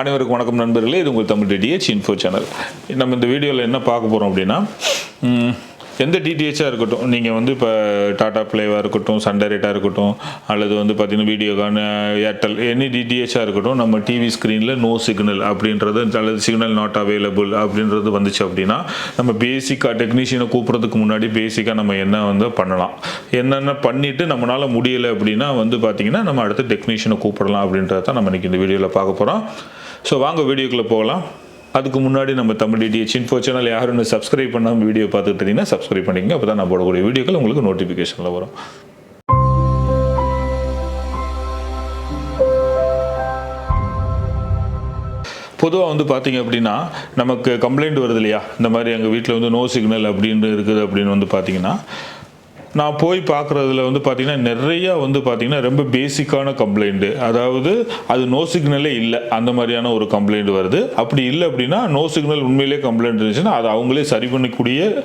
அனைவருக்கும் வணக்கம் நண்பர்களே. இது உங்கள் தமிழ் டிடிஹெச் இன்ஃபோ சேனல் நம்ம இந்த வீடியோவில் என்ன பார்க்க போகிறோம் அப்படின்னா எந்த டிடிஹெச்சாக இருக்கட்டும் நீங்கள் வந்து இப்போ டாடா ப்ளேவாக இருக்கட்டும் சண்டரேட்டாக இருக்கட்டும் அல்லது வந்து பார்த்திங்கன்னா வீடியோகான் ஏர்டெல் எனி டிடிஹெச்சாக இருக்கட்டும் நம்ம டிவி ஸ்க்ரீனில் நோ சிக்னல் அப்படின்றது அல்லது சிக்னல் நாட் அவைலபிள் அப்படின்றது வந்துச்சு அப்படின்னா நம்ம பேசிக்காக டெக்னீஷியனை கூப்பிட்றதுக்கு முன்னாடி பேசிக்காக நம்ம என்ன வந்து பண்ணலாம். என்னென்ன பண்ணிவிட்டு நம்மளால் முடியலை அப்படின்னா வந்து பார்த்தீங்கன்னா நம்ம அடுத்து டெக்னீஷியனை கூப்பிடலாம் அப்படின்றத தான் நம்ம இன்றைக்கி இந்த வீடியோவில் பார்க்க போகிறோம் ஸோ வாங்க வீடியோக்குள்ளே போகலாம். அதுக்கு முன்னாடி நம்ம தமிழ் டிடிஎச் இன்ஃபோ சேனல் யாரும் இன்னும் சப்ஸ்கிரைப் பண்ணாமல் வீடியோ பார்த்துட்டு இருந்தீங்கன்னா சப்ஸ்கிரைப் பண்ணிக்கங்க. அப்போ தான் நான் போடக்கூடிய வீடியோக்கள் உங்களுக்கு நோட்டிஃபிகேஷனில் வரும். பொதுவாக வந்து பார்த்தீங்க அப்படின்னா நமக்கு கம்ப்ளைண்ட் வருது இல்லையா? இந்த மாதிரி எங்கள் வீட்டில் வந்து நோ சிக்னல் அப்படின்னு இருக்குது அப்படின்னு வந்து பார்த்தீங்கன்னா நான் போய் பார்க்குறதுல வந்து பார்த்திங்கன்னா நிறையா வந்து பார்த்திங்கன்னா ரொம்ப பேசிக்கான கம்ப்ளைண்ட்டு அதாவது அது நோ சிக்னலே இல்லை. அந்த மாதிரியான ஒரு கம்ப்ளைண்ட் வருது. அப்படி இல்லை அப்படின்னா நோ சிக்னல் உண்மையிலே கம்ப்ளைண்ட் இருந்துச்சுன்னா அது அவங்களே சரி பண்ணக்கூடிய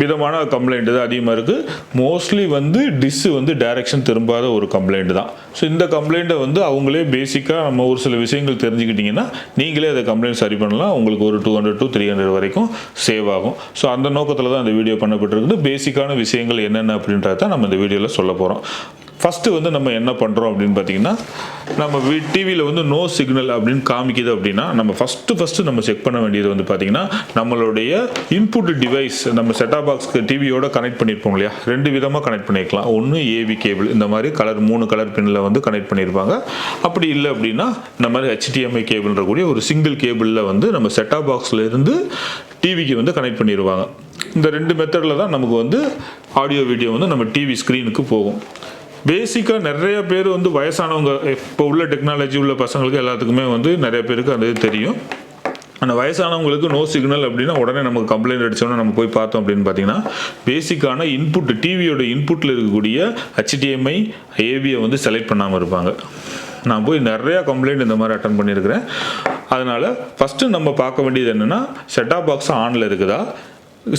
விதமான கம்ப்ளைண்ட் தான் அதிகமாக இருக்குது மோஸ்ட்லி வந்து டிஸ்ஸு வந்து டைரக்ஷன் திரும்பாத ஒரு கம்ப்ளைண்ட் தான். ஸோ இந்த கம்ப்ளைண்ட்டை வந்து அவங்களே பேசிக்காக நம்ம ஒரு சில விஷயங்கள் தெரிஞ்சுக்கிட்டிங்கன்னா நீங்களே அதை கம்ப்ளைண்ட் சரி பண்ணலாம். உங்களுக்கு ஒரு two hundred to three hundred வரைக்கும் சேவ் ஆகும். ஸோ அந்த நோக்கத்தில் தான் இந்த வீடியோ பண்ணப்பட்டிருக்குது. பேசிக்கான விஷயங்கள் என்னென்ன அப்படின்றத தான் நம்ம இந்த வீடியோவில் சொல்ல போகிறோம் ஃபஸ்ட்டு வந்து நம்ம என்ன பண்ணுறோம் அப்படின்னு பார்த்தீங்கன்னா நம்ம வீ டிவியில் வந்து நோ சிக்னல் அப்படின்னு காமிக்குது அப்படின்னா நம்ம ஃபஸ்ட்டு ஃபஸ்ட்டு நம்ம செக் பண்ண வேண்டியது வந்து பார்த்திங்கன்னா நம்மளுடைய இன்புட் டிவைஸ் நம்ம செட்டாப் பாக்ஸ்க்கு டிவியோட கனெக்ட் பண்ணியிருப்போம் இல்லையா? ரெண்டு விதமாக கனெக்ட் பண்ணியிருக்கலாம். ஒன்று ஏவி கேபிள் இந்த மாதிரி கலர் மூணு கலர் பின்னில் வந்து கனெக்ட் பண்ணியிருப்பாங்க. அப்படி இல்லை அப்படின்னா இந்த மாதிரி ஹெச்டிஎம்ஐ கேபிள்ன்ற கூடிய ஒரு சிங்கிள் கேபிளில் வந்து நம்ம செட்டாப் பாக்ஸில் இருந்து டிவிக்கு வந்து கனெக்ட் பண்ணிடுவாங்க இந்த ரெண்டு மெத்தடில் தான் நமக்கு வந்து ஆடியோ வீடியோ வந்து நம்ம டிவி ஸ்க்ரீனுக்கு போகும். பேசிக்காக நிறைய பேர் வந்து வயசானவங்க இப்போ உள்ள டெக்னாலஜி உள்ள பசங்களுக்கு எல்லாத்துக்குமே வந்து நிறைய பேருக்கு அது தெரியும். அந்த வயசானவங்களுக்கு நோ சிக்னல் அப்படின்னா உடனே நமக்கு கம்ப்ளைண்ட் அடிச்சோன்னா நம்ம போய் பார்த்தோம் அப்படின்னு பார்த்தீங்கன்னா பேசிக்கான இன்புட் டிவியோட இன்புட்டில் இருக்கக்கூடிய ஹெச்டிஎம்ஐ ஏபியை வந்து செலக்ட் பண்ணாமல் இருப்பாங்க. நான் போய் நிறையா கம்ப்ளைண்ட் இந்த மாதிரி அட்டன் பண்ணியிருக்கிறேன். அதனால் ஃபஸ்ட்டு நம்ம பார்க்க வேண்டியது என்னென்னா செட்டாப் பாக்ஸ் ஆனில் இருக்குதா?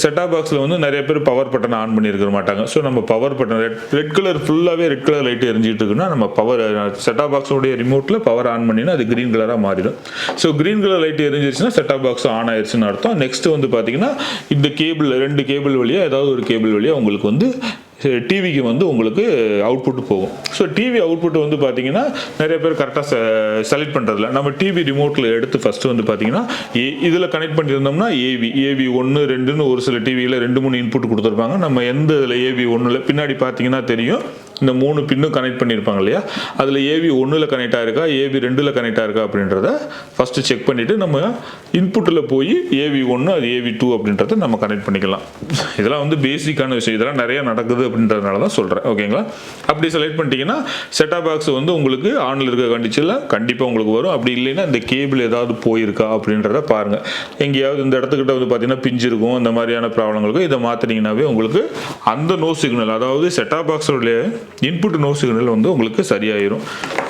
செட்டாப் பாக்ஸில் வந்து நிறைய பேர் பவர் பட்டன் ஆன் பண்ணியிருக்க மாட்டாங்க. ஸோ நம்ம power button red red colour ஃபுல்லாகவே ரெட் கலர் லைட் எரிஞ்சிட்டு இருக்குன்னா நம்ம பவர் செட்டாப் பாக்ஸோடைய ரிமோட்டில் பவர் ஆன் பண்ணினா அது க்ரீன் கலராக மாறிடும். ஸோ க்ரீன் கலர் லைட் எரிஞ்சிருச்சுன்னா செட்டாப் பாக்ஸ் ஆன் ஆயிடுச்சுன்னு அர்த்தம். நெக்ஸ்ட் வந்து பார்த்தீங்கன்னா இந்த கேபிள் ரெண்டு கேபிள் வழியாக ஏதாவது ஒரு கேபிள் வழியாக உங்களுக்கு வந்து டிவிக்கு வந்து உங்களுக்கு அவுட்புட் போகும். ஸோ டிவி அவுட்புட் வந்து பார்த்தீங்கன்னா நிறைய பேர் கரெக்டாக செலக்ட் பண்ணுறதில்ல நம்ம டிவி ரிமோட்டில் எடுத்து ஃபஸ்ட்டு வந்து பார்த்தீங்கன்னா ஏ இதில் கனெக்ட் பண்ணியிருந்தோம்னா ஏவி ஏவி ஒன்று ரெண்டுன்னு ஒரு சில டிவியில் ரெண்டு மூணு இன்புட் கொடுத்துருப்பாங்க. நம்ம எந்த இதில் ஏவி ஒன்றில் பின்னாடி பார்த்தீங்கன்னா தெரியும். இந்த மூணு பின்னும் கனெக்ட் பண்ணியிருப்பாங்க இல்லையா? அதில் ஏவி ஒன்றில் கனெக்ட் ஆயிருக்கா? ஏவி ரெண்டில் கனெக்ட் ஆயிருக்கா அப்படின்றத ஃபஸ்ட்டு செக் பண்ணிவிட்டு நம்ம இன்புட்டில் போய் ஏவி ஒன்று அது ஏவி டூ அப்படின்றத நம்ம கனெக்ட் பண்ணிக்கலாம். இதெல்லாம் வந்து பேசிக்கான விஷயம். இதெல்லாம் நிறையா நடக்குது அப்படின்றதுனால தான் சொல்கிறேன் ஓகேங்களா அப்படி செலக்ட் பண்ணிட்டீங்கன்னா செட்டாப் பாக்ஸ் வந்து உங்களுக்கு ஆனில் இருக்க கண்டிச்சில் கண்டிப்பாக உங்களுக்கு வரும். அப்படி இல்லைன்னா இந்த கேபிள் ஏதாவது போயிருக்கா அப்படின்றத பாருங்கள் எங்கேயாவது இந்த இடத்துக்கிட்ட வந்து பார்த்தீங்கன்னா பிஞ்சு இருக்கும். இந்த மாதிரியான ப்ராப்ளங்களுக்கும் இதை மாற்றினீங்கன்னாவே உங்களுக்கு அந்த நோ சிக்னல் அதாவது செட்டாப் பாக்ஸோடைய இன்புட் நோ சிக்னல் வந்து உங்களுக்கு சரியாயிரும்.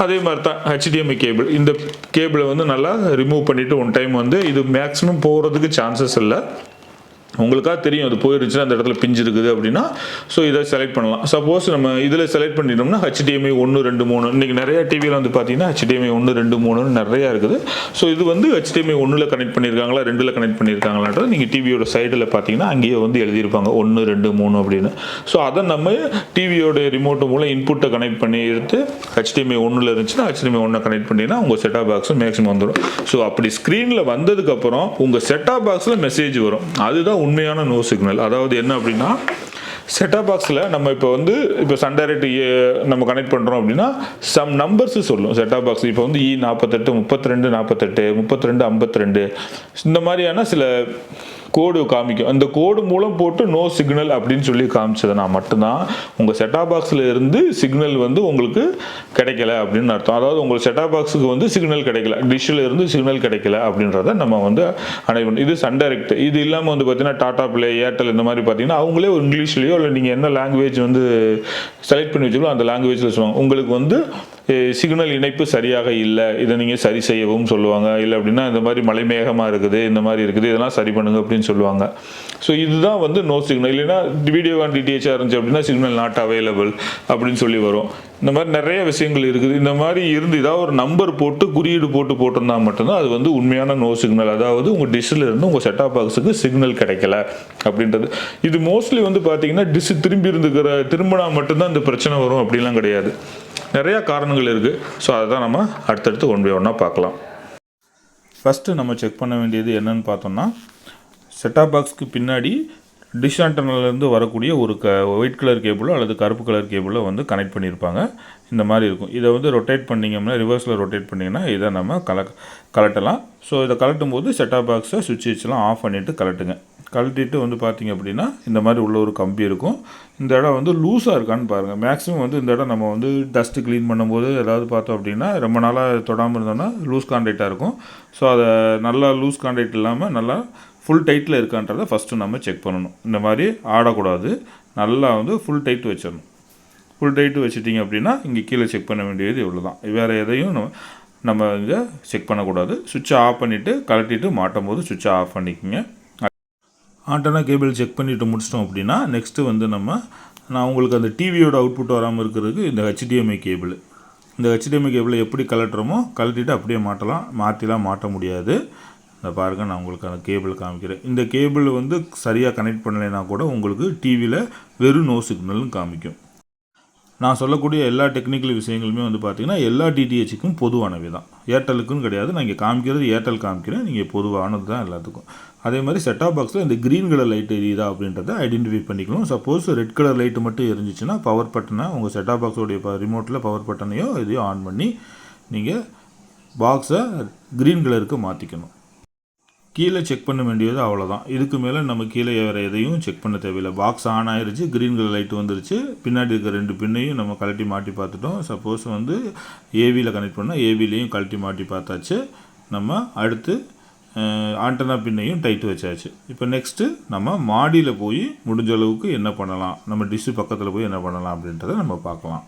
அதே மாதிரி தான் ஹெச்டிஎம்ஐ கேபிள் இந்த கேபிளை வந்து நல்லா ரிமூவ் பண்ணிவிட்டு ஒன் டைம் வந்து இது மேக்ஸிமம் போகிறதுக்கு சான்சஸ் இல்லை. உங்களுக்காக தெரியும் அது போயிருச்சுன்னா அந்த இடத்துல பிஞ்சு இருக்குது அப்படின்னா ஸோ இதை செலக்ட் பண்ணலாம். சப்போஸ் நம்ம இதில் செலக்ட் பண்ணிட்டோம்னா ஹெச்டிஎம்ஐ ஒன்று ரெண்டு மூணு இன்றைக்கி நிறைய டிவியில் வந்து பார்த்தீங்கன்னா ஹெச்டிஎம்ஐ ஒன்று ரெண்டு மூணுன்னு நிறையா இருக்குது. ஸோ இது வந்து ஹெச்டிஎம்ஐ ஒன்றில் கனெக்ட் பண்ணியிருக்காங்களா ரெண்டில் கனெக்ட் பண்ணியிருக்காங்களான்றது நீங்கள் டிவியோட சைடில் பார்த்தீங்கன்னா அங்கேயே வந்து எழுதியிருப்பாங்க. ஒன்று ரெண்டு மூணு அப்படின்னு. ஸோ அதை நம்ம டிவியோட ரிமோட்டு மூலம் இன்புட்டை கனெக்ட் பண்ணி எடுத்து ஹெச்டிஎம்ஐ ஒன்றில் இருந்துச்சுன்னா ஹெச்டிஎம்ஐ ஒன்றை கனெக்ட் பண்ணினா உங்கள் செட்டாப் பாக்ஸும் மேக்ஸிமம் வந்துடும் ஸோ அப்படி ஸ்க்ரீனில் வந்ததுக்கப்புறம் உங்கள் செட்டாப் பாக்ஸில் மெசேஜ் வரும். அதுதான் உண்மையான நோ சிக்னல் அதாவது என்ன அப்படின்னா செட்டாப் பாக்ஸில் நம்ம இப்போ வந்து இப்போ சன் நம்ம கனெக்ட் பண்ணுறோம் அப்படின்னா சம் நம்பர்ஸ் சொல்லும். செட்டா பாக்ஸ் இப்போ வந்து e இ நாற்பத்தெட்டு முப்பத்தி ரெண்டு நாற்பத்தெட்டு முப்பத்தி ரெண்டு ஐம்பத்தி ரெண்டு இந்த மாதிரியான சில கோடு காமிக்கும். அந்த கோடு மூலம் போட்டு நோ சிக்னல் அப்படின்னு சொல்லி காமிச்சதுனா மட்டும்தான். உங்கள் செட்டாப் பாக்ஸில் இருந்து சிக்னல் வந்து உங்களுக்கு கிடைக்கல அப்படின்னு அர்த்தம். அதாவது உங்கள் செட்டாப் பாக்ஸுக்கு வந்து சிக்னல் கிடைக்கல. டிஷ்ஷில் இருந்து சிக்னல் கிடைக்கல அப்படின்றத நம்ம வந்து அனைவரும் இது சன்டைரக்ட் இது இல்லாமல் வந்து பார்த்தீங்கன்னா டாடா பிளே ஏர்டெல் இந்த மாதிரி பார்த்தீங்கன்னா அவங்களே ஒரு இங்கிலீஷ்லேயோ இல்லை நீங்கள் என்ன லாங்குவேஜ் வந்து செலக்ட் பண்ணி வச்சுக்கோ அந்த லாங்குவேஜில் சொல்லுவாங்க. உங்களுக்கு வந்து சிக்னல் இணைப்பு சரியாக இல்லை இதை நீங்கள் சரி செய்யவும் சொல்லுவாங்க. இல்லை அப்படின்னா இந்த மாதிரி மலைமேகமாக இருக்குது இந்த மாதிரி இருக்குது இதெல்லாம் சரி பண்ணுங்க அப்படின்னு சொல்லுவாங்க. ஸோ இதுதான் வந்து நோ சிக்னல் இல்லைன்னா வீடியோ ஆன் டிடிஹெச்சாக இருந்துச்சு அப்படின்னா சிக்னல் நாட் அவைலபிள் அப்படின்னு சொல்லி வரும். இந்த மாதிரி நிறைய விஷயங்கள் இருக்குது. இந்த மாதிரி இருந்து ஏதாவது ஒரு நம்பர் போட்டு குறியீடு போட்டு போட்டிருந்தா மட்டும்தான் அது வந்து உண்மையான நோ சிக்னல் அதாவது உங்கள் டிஷ்ஷில் இருந்து உங்கள் செட்டாப் பாக்ஸுக்கு சிக்னல் கிடைக்கல அப்படின்றது. இது மோஸ்ட்லி வந்து பார்த்தீங்கன்னா டிஷ் திரும்பி இருந்துக்கிற திரும்பினா மட்டும்தான் இந்த பிரச்சனை வரும். அப்படிலாம் கிடையாது. நிறையா காரணங்கள் இருக்குது ஸோ அதை தான் நம்ம அடுத்தடுத்து ஒன் பை ஒன்னாக பார்க்கலாம். ஃபஸ்ட்டு நம்ம செக் பண்ண வேண்டியது என்னென்னு பார்த்தோம்னா செட்டாப் பாக்ஸ்க்கு பின்னாடி டிஷ் ஆண்டனாலேருந்து வரக்கூடிய ஒரு க ஒயிட் கலர் கேபிளோ அல்லது கருப்பு கலர் கேபிளோ வந்து கனெக்ட் பண்ணியிருப்பாங்க. இந்த மாதிரி இருக்கும். இதை வந்து ரொட்டேட் பண்ணிங்கம்னா ரிவர்ஸில் ரொட்டேட் பண்ணிங்கன்னா இதை நம்ம கல கலட்டலாம். ஸோ இதை கலட்டும் போது செட்டாப் பாக்ஸை சுவிட்ச் ஆஃப் பண்ணிவிட்டு கலட்டுங்க. கழட்டிட்டு வந்து பார்த்தீங்க அப்படின்னா இந்த மாதிரி உள்ள ஒரு கம்பி இருக்கும். இந்த இடம் வந்து லூஸாக இருக்கான்னு பாருங்கள் மேக்ஸிமம் வந்து இந்த இடம் நம்ம வந்து டஸ்ட்டு க்ளீன் பண்ணும்போது ஏதாவது பார்த்தோம் அப்படின்னா ரொம்ப நாளாக தொடாமல் இருந்தோம்னா லூஸ் கான்டாக்டாக இருக்கும். ஸோ அதை நல்லா லூஸ் கான்டாக்ட் இல்லாமல் நல்லா ஃபுல் டைட்டில் இருக்கான்றதை ஃபஸ்ட்டு நம்ம செக் பண்ணணும். இந்த மாதிரி ஆடக்கூடாது. நல்லா வந்து ஃபுல் டைட் வச்சிடணும். ஃபுல் டைட்டு வச்சுட்டிங்க அப்படின்னா இங்கே கீழே செக் பண்ண வேண்டியது இவ்வளோ தான் வேறு எதையும் நம்ம நம்ம இங்கே செக் பண்ணக்கூடாது. சுவிட்சை ஆஃப் பண்ணிவிட்டு கலட்டிட்டு மாட்டும் போது சுவிட்சை ஆஃப் பண்ணிக்கோங்க. ஆண்டனா கேபிள் செக் பண்ணிவிட்டு முடிச்சிட்டோம் அப்படின்னா நெக்ஸ்ட்டு வந்து நம்ம நான் உங்களுக்கு அந்த டிவியோட அவுட்புட் வராமல் இருக்கிறதுக்கு இந்த ஹெச்டிஎம்ஐ கேபிள் இந்த ஹெச்டிஎம்ஐ கேபிளை எப்படி கலட்டுறோமோ கலட்டிட்டு அப்படியே மாட்டலாம் மாற்றிலாம் மாட்ட முடியாது. இந்த பாருங்கள் நான் உங்களுக்கு அந்த கேபிள் காமிக்கிறேன். இந்த கேபிள் வந்து சரியாக கனெக்ட் பண்ணலைன்னா கூட உங்களுக்கு டிவியில் வெறும் நோ சிக்னலும் காமிக்கும். நான் சொல்லக்கூடிய எல்லா டெக்னிக்கல் விஷயங்களுமே வந்து பார்த்திங்கன்னா எல்லா டிடிஹெச்சுக்கும் பொதுவானவை தான். ஏர்டெலுக்குன்னு கிடையாது. நான் இங்கே காமிக்கிறது ஏர்டெல் காமிக்கிறேன். நீங்கள் பொதுவானது தான் எல்லாத்துக்கும். அதே மாதிரி செட்டாப் பாக்ஸில் இந்த க்ரீன் கலர் லைட் எரியுதா அப்படின்றத ஐடென்டிஃபை பண்ணிக்கணும் சப்போஸ் ரெட் கலர் லைட்டு மட்டும் எரிஞ்சிச்சுன்னா பவர் பட்டனை உங்கள் செட்டாப் பாக்ஸோடைய ரிமோட்டில் பவர் பட்டனையோ இதையோ ஆன் பண்ணி நீங்கள் பாக்ஸை க்ரீன் கலருக்கு மாற்றிக்கணும் கீழே செக் பண்ண வேண்டியது அவ்வளோதான் இதுக்கு மேலே நம்ம கீழே வேறு எதையும் செக் பண்ண தேவையில்லை. பாக்ஸ் ஆன் ஆயிருச்சு க்ரீன் கலர் லைட் வந்துருச்சு. பின்னாடி இருக்க ரெண்டு பின்னையும் நம்ம கழட்டி மாட்டி பார்த்துட்டோம். சப்போஸ் வந்து ஏவியில் கனெக்ட் பண்ணால் ஏவிலையும் கழட்டி மாட்டி பார்த்தாச்சு. நம்ம அடுத்து ஆண்டனா பின்னையும் டைட்டு வச்சாச்சு. இப்போ நெக்ஸ்ட்டு நம்ம மாடியில் போய் முடிஞ்ச அளவுக்கு என்ன பண்ணலாம்? நம்ம டிஷ்ஷு பக்கத்தில் போய் என்ன பண்ணலாம் அப்படின்றத நம்ம பார்க்கலாம்.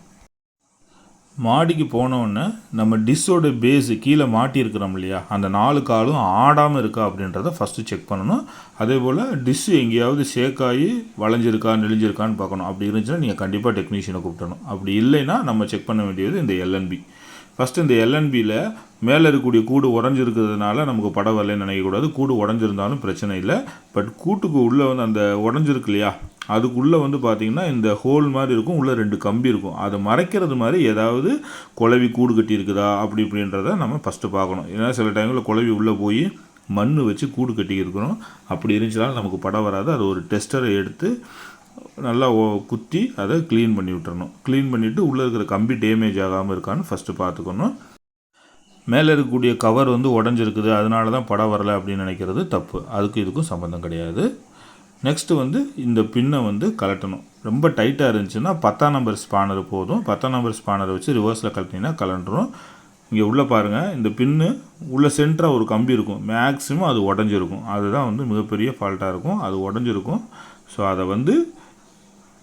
மாடிக்கு போனோடனே நம்ம டிஷ்ஷோட பேஸு கீழே மாட்டியிருக்கிறோம் இல்லையா? அந்த நாலு காலும் ஆடாமல் இருக்கா அப்படின்றத ஃபஸ்ட்டு செக் பண்ணணும். அதே போல் டிஷ்ஷு எங்கேயாவது ஷேக்காகி வளைஞ்சிருக்கா நெளிஞ்சிருக்கான்னு பார்க்கணும். அப்படி இருந்துச்சுன்னா நீங்கள் கண்டிப்பாக டெக்னீஷியனை கூப்பிட்டணும் அப்படி இல்லைன்னா நம்ம செக் பண்ண வேண்டியது இந்த எல்என்பி ஃபஸ்ட்டு இந்த எல்என்பியில் மேலே இருக்கக்கூடிய கூடு உடஞ்சிருக்கிறதுனால நமக்கு படம் வரலன்னு நினைக்கக்கூடாது. கூடு உடஞ்சிருந்தாலும் பிரச்சனை இல்லை. பட் கூட்டுக்கு உள்ளே வந்து அந்த உடஞ்சிருக்கு இல்லையா? அதுக்குள்ளே வந்து பார்த்திங்கன்னா இந்த ஹோல் மாதிரி இருக்கும் உள்ளே ரெண்டு கம்பி இருக்கும். அதை மறைக்கிறது மாதிரி ஏதாவது குழவி கூடு கட்டி இருக்குதா அப்படி இப்படின்றத நம்ம ஃபஸ்ட்டு பார்க்கணும். ஏன்னா சில டைமில் குழவி உள்ளே போய் மண் வச்சு கூடு கட்டி இருக்கணும். அப்படி இருந்துச்சுனாலும் நமக்கு படம் வராது. அது ஒரு டெஸ்டரை எடுத்து நல்லா குத்தி அதை க்ளீன் பண்ணி விட்டுறணும். க்ளீன் பண்ணிவிட்டு உள்ளே இருக்கிற கம்பி டேமேஜ் ஆகாமல் இருக்கான்னு ஃபஸ்ட்டு பார்த்துக்கணும். மேலே இருக்கக்கூடிய கவர் வந்து உடஞ்சிருக்குது. அதனால தான் படம் வரலை அப்படின்னு நினைக்கிறது தப்பு. அதுக்கு இதுக்கும் சம்மந்தம் கிடையாது. நெக்ஸ்ட்டு வந்து இந்த பின்னை வந்து கலட்டணும். ரொம்ப டைட்டாக இருந்துச்சுன்னா பத்தாம் நம்பர் ஸ்பானர் போதும். பத்தாம் நம்பர் ஸ்பானரை வச்சு ரிவர்ஸில் கலட்டினீங்கன்னா கலண்டுரும் இங்கே உள்ளே பாருங்கள் இந்த பின்னு உள்ளே சென்டராக ஒரு கம்பி இருக்கும். மேக்ஸிமம் அது உடஞ்சிருக்கும். அதுதான் வந்து மிகப்பெரிய ஃபால்ட்டாக இருக்கும். அது உடஞ்சிருக்கும். ஸோ அதை வந்து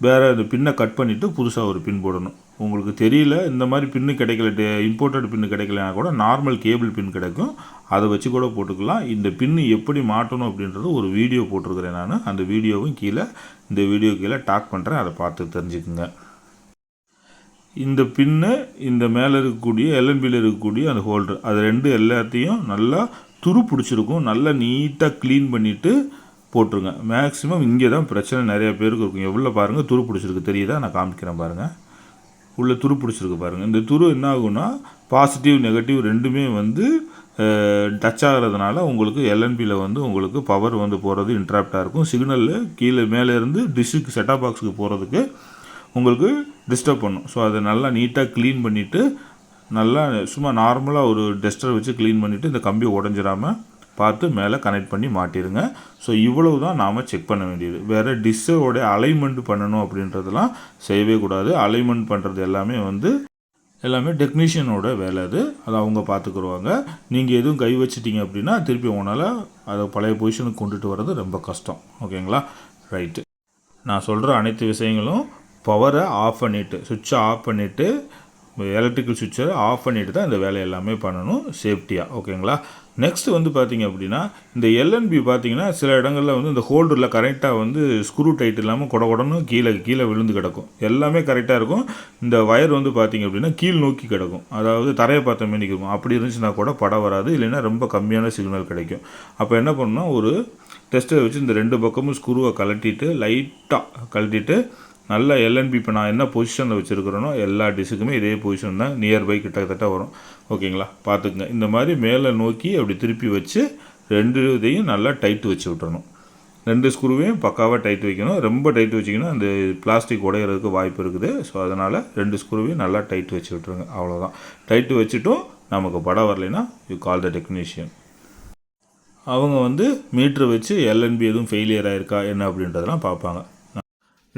வேறு இந்த பின்னை கட் பண்ணிவிட்டு புதுசாக ஒரு பின் போடணும். உங்களுக்கு தெரியல இந்த மாதிரி பின்னு கிடைக்கல இம்போர்ட்டட் பின்னு கிடைக்கலனா கூட நார்மல் கேபிள் பின் கிடைக்கும். அதை வச்சு கூட போட்டுக்கலாம். இந்த பின்னு எப்படி மாட்டணும் அப்படின்றது ஒரு வீடியோ போட்டிருக்கிறேன் நான். அந்த வீடியோவும் கீழே இந்த வீடியோ கீழே டாக் பண்ணுறேன் அதை பார்த்து தெரிஞ்சுக்குங்க. இந்த பின்னு இந்த மேலே இருக்கக்கூடிய எல்எம்பியில் இருக்கக்கூடிய அந்த ஹோல்டர் அது ரெண்டு எல்லாத்தையும் நல்லா துரு பிடிச்சிருக்கும் நல்லா நீட்டாக க்ளீன் பண்ணிவிட்டு போட்டுருங்க. மேக்ஸிமம் இங்கே தான் பிரச்சனை நிறையா பேருக்கு இருக்கும். எவ்வளோ பாருங்கள் துரு பிடிச்சிருக்கு. தெரியுதா? நான் காமிக்கிறேன் பாருங்கள் உள்ளே துரு பிடிச்சிருக்கு பாருங்கள் இந்த துரு என்ன ஆகும்னா பாசிட்டிவ் நெகட்டிவ் ரெண்டுமே வந்து டச் ஆகிறதுனால உங்களுக்கு எல்என்பியில் வந்து உங்களுக்கு பவர் வந்து போகிறது இன்ட்ராப்டாக இருக்கும். சிக்னலில் கீழே மேலே இருந்து டிஷ்ஷுக்கு செட்டாப் பாக்ஸுக்கு போகிறதுக்கு உங்களுக்கு டிஸ்டர்ப் பண்ணும். ஸோ அதை நல்லா நீட்டாக க்ளீன் பண்ணிவிட்டு நல்லா சும்மா நார்மலாக ஒரு டஸ்டர் வச்சு க்ளீன் பண்ணிவிட்டு இந்த கம்பி உடஞ்சிடாமல் பார்த்து மேலே கனெக்ட் பண்ணி மாட்டிடுங்க ஸோ இவ்வளவு தான் நாம் செக் பண்ண வேண்டியது. வேறு டிஷ்ஷோட அலைன்மெண்ட் பண்ணணும் அப்படின்றதெல்லாம் செய்யவே கூடாது. அலைன்மெண்ட் பண்ணுறது எல்லாமே வந்து எல்லாமே டெக்னீஷியனோட வேலை அது. அதை அவங்க பார்த்துக்குருவாங்க. நீங்கள் எதுவும் கை வச்சிட்டிங்க அப்படின்னா திருப்பி உங்களால் அதை பழைய பொசிஷனுக்கு கொண்டுட்டு வர்றது ரொம்ப கஷ்டம். ஓகேங்களா ரைட்டு நான் சொல்கிற அனைத்து விஷயங்களும் பவரை ஆஃப் பண்ணிவிட்டு சுவிட்சை ஆஃப் பண்ணிவிட்டு எலக்ட்ரிக்கல் சுவிட்சை ஆஃப் பண்ணிட்டு தான் இந்த வேலை எல்லாமே பண்ணணும். சேஃப்டியாக ஓகேங்களா நெக்ஸ்ட்டு வந்து பார்த்தீங்க அப்படின்னா இந்த எல்என்பி பார்த்தீங்கன்னா சில இடங்களில் வந்து இந்த ஹோல்டரில் கரெக்டாக வந்து ஸ்க்ரூ டைட் இல்லாமல் கொட கொடன்னு கீழே கீழே விழுந்து கிடக்கும். எல்லாமே கரெக்டாக இருக்கும். இந்த வயர் வந்து பார்த்தீங்க அப்படின்னா கீழ் நோக்கி கிடக்கும். அதாவது தரையை பார்த்த மாதிரி இருக்கும் அப்படி இருந்துச்சுன்னா கூட படம் வராது. இல்லைன்னா ரொம்ப கம்மியான சிக்னல் கிடைக்கும். அப்போ என்ன பண்ணணும்னா ஒரு டெஸ்ட்டை வச்சு இந்த ரெண்டு பக்கமும் ஸ்க்ரூவை கழட்டிட்டு லைட்டாக கழட்டிட்டு நல்ல எல்என்பி இப்போ நான் என்ன பொசிஷனில் வச்சுருக்கிறேனோ எல்லா டிஷ்ஷுக்குமே இதே பொசிஷன் தான் நியர்பை கிட்டத்தட்ட வரும். ஓகேங்களா? பார்த்துக்குங்க. இந்த மாதிரி மேலே நோக்கி அப்படி திருப்பி வச்சு ரெண்டு இதையும் நல்லா டைட் வச்சு விட்டுறணும். ரெண்டு ஸ்க்ரூவையும் பக்காவாக டைட் வைக்கணும். ரொம்ப டைட் வச்சிங்கன்னா அந்த பிளாஸ்டிக் உடையிறதுக்கு வாய்ப்பு இருக்குது. ஸோ அதனால் ரெண்டு ஸ்க்ரூவையும் நல்லா டைட் வச்சு விட்ருங்க அவ்வளோதான் டைட்டு வச்சுட்டும் நமக்கு படம் வரலைன்னா யூ கால் த டெக்னீஷியன் அவங்க வந்து மீட்ரு வச்சு எல்என்பி எதுவும் ஃபெயிலியர் ஆயிருக்கா? என்ன அப்படின்றதெல்லாம் பார்ப்பாங்க.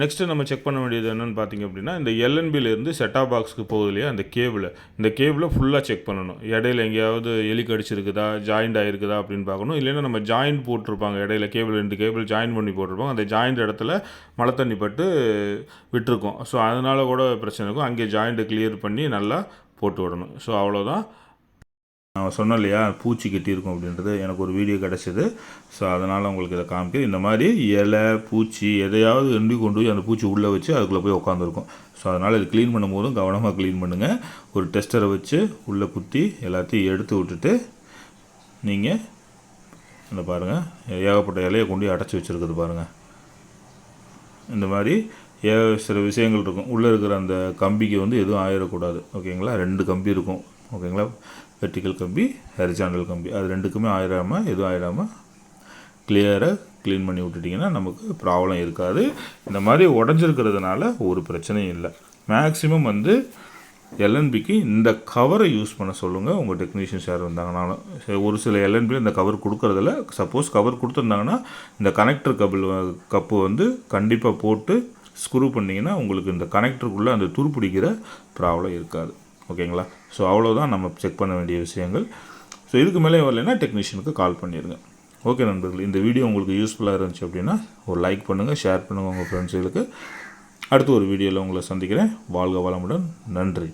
நெக்ஸ்ட்டு நம்ம செக் பண்ண வேண்டியது என்னென்னு பார்த்தீங்க அப்படின்னா இந்த எல்என்பிலேருந்து செட்டாப் பாக்ஸ்க்கு போகுது இல்லையா? அந்த கேபிள் இந்த கேபிளை ஃபுல்லாக செக் பண்ணணும். இடையில எங்கேயாவது எலி கடிச்சிருக்குதா? ஜாயிண்ட் ஆகிருக்குதா அப்படின்னு பார்க்கணும். இல்லைன்னா நம்ம ஜாயிண்ட் போட்டிருப்பாங்க. இடையில கேபிள் ரெண்டு கேபிள் ஜாயின் பண்ணி போட்டிருப்பாங்க. அந்த ஜாயிண்ட் இடத்துல மழை தண்ணி பட்டு விட்டுருக்கோம். ஸோ அதனால் கூட பிரச்சனை இருக்கும். அங்கே ஜாயிண்ட்டை கிளியர் பண்ணி நல்லா போட்டு விடணும். ஸோ அவ்வளோதான் நான் சொன்னேன் இல்லையா பூச்சி கட்டியிருக்கும் அப்படின்றது எனக்கு ஒரு வீடியோ கிடச்சிது. ஸோ அதனால் உங்களுக்கு இதை காமிக்கிறேன். இந்த மாதிரி இலை பூச்சி எதையாவது எண்டி கொண்டு போய் அந்த பூச்சி உள்ளே வச்சு அதுக்குள்ளே போய் உட்காந்துருக்கும். ஸோ அதனால் இது க்ளீன் பண்ணும்போதும் கவனமாக க்ளீன் பண்ணுங்கள் ஒரு டெஸ்டரை வச்சு உள்ளே குத்தி எல்லாத்தையும் எடுத்து விட்டுட்டு நீங்கள் இந்த பாருங்கள் ஏகப்பட்ட இலையை கொண்டு போய் அடைச்சி வச்சுருக்குது பாருங்கள் இந்த மாதிரி ஏ சில விஷயங்கள் இருக்கும். உள்ளே இருக்கிற அந்த கம்பிக்கு வந்து எதுவும் ஆயிடக்கூடாது. ஓகேங்களா? ரெண்டு கம்பி இருக்கும். ஓகேங்களா? வெர்டிக்கல் கம்பி ஹரிசாண்டல் கம்பி. அது ரெண்டுக்குமே ஆயிடாமல் எதுவும் ஆயிடாமல் கிளியராக க்ளீன் பண்ணி விட்டுட்டிங்கன்னா நமக்கு ப்ராப்ளம் இருக்காது. இந்த மாதிரி உடஞ்சிருக்கிறதுனால ஒரு பிரச்சனையும் இல்லை. மேக்ஸிமம் வந்து எல்என்பிக்கு இந்த கவரை யூஸ் பண்ண சொல்லுங்கள் உங்கள் டெக்னீஷியன்ஸ் யார் இருந்தாங்கனாலும் சரி, ஒரு சில எல்என்பி இந்த கவர் கொடுக்குறதில்ல. சப்போஸ் கவர் கொடுத்துருந்தாங்கன்னா இந்த கனெக்டர் கபிள் கப்பு வந்து கண்டிப்பாக போட்டு ஸ்க்ரூ பண்ணிங்கன்னா உங்களுக்கு இந்த கனெக்டருக்குள்ளே அந்த துருப்பிடிக்கிற ப்ராப்ளம் இருக்காது. ஓகேங்களா? ஸோ அவ்வளோதான் நம்ம செக் பண்ண வேண்டிய விஷயங்கள். ஸோ இதுக்கு மேலே வரலைன்னா டெக்னீஷியனுக்கு கால் பண்ணிடுங்க ஓகே நண்பர்கள் இந்த வீடியோ உங்களுக்கு யூஸ்ஃபுல்லாக இருந்துச்சு அப்படின்னா ஒரு லைக் பண்ணுங்கள் ஷேர் பண்ணுங்கள் உங்கள் ஃப்ரெண்ட்ஸுகளுக்கு அடுத்து ஒரு வீடியோவில் உங்களை சந்திக்கிறேன். வாழ்க வளமுடன். நன்றி.